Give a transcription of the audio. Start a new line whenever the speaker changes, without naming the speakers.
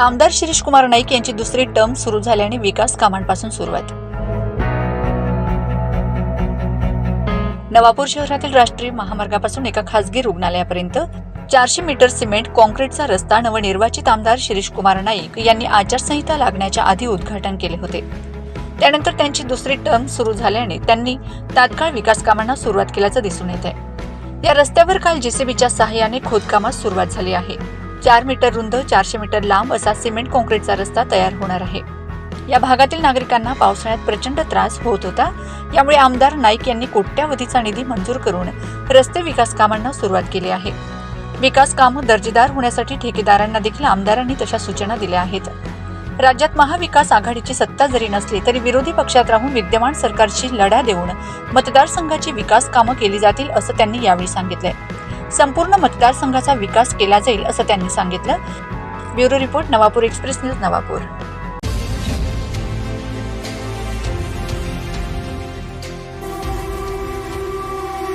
आमदार शिरीष कुमार नाईक यांची दुसरी टर्म सुरू झाल्याने विकास कामांपासून सुरुवात. नवापूर शहरातील राष्ट्रीय महामार्गापासून एका खासगी रुग्णालयापर्यंत चारशे मीटर सिमेंट कॉन्क्रीटचा रस्ता नवनिर्वाचित आमदार शिरीष कुमार नाईक यांनी आचारसंहिता लागण्याच्या आधी उद्घाटन केले होते. त्यानंतर त्यांची दुसरी टर्म सुरू झाल्याने त्यांनी तात्काळ विकास कामांना सुरुवात केल्याचं दिसून येत आहे या रस्त्यावर काल जेसीबीच्या सहाय्याने खोदकामास सुरुवात झाली आहे. चार मीटर रुंद चारशे मीटर लांब असा सिमेंट कॉन्क्रीटचा रस्ता तयार होणार आहे. या भागातील नागरिकांना पावसाळ्यात प्रचंड त्रास होत होता. यामुळे आमदार नाईक यांनी कोट्यावधीचा निधी मंजूर करून रस्ते विकास कामांना सुरुवात केली आहे. विकास कामं दर्जेदार होण्यासाठी ठेकेदारांना देखील आमदारांनी तशा सूचना दिल्या आहेत. राज्यात महाविकास आघाडीची सत्ता जरी नसली तरी विरोधी पक्षात राहून विद्यमान सरकारशी लढा देऊन मतदारसंघाची विकास कामं केली जातील असं त्यांनी यावेळी सांगितलं संपूर्ण मतदारसंघाचा विकास केला जाईल असं त्यांनी सांगितलं. Bureau report Navapur express news Navapur.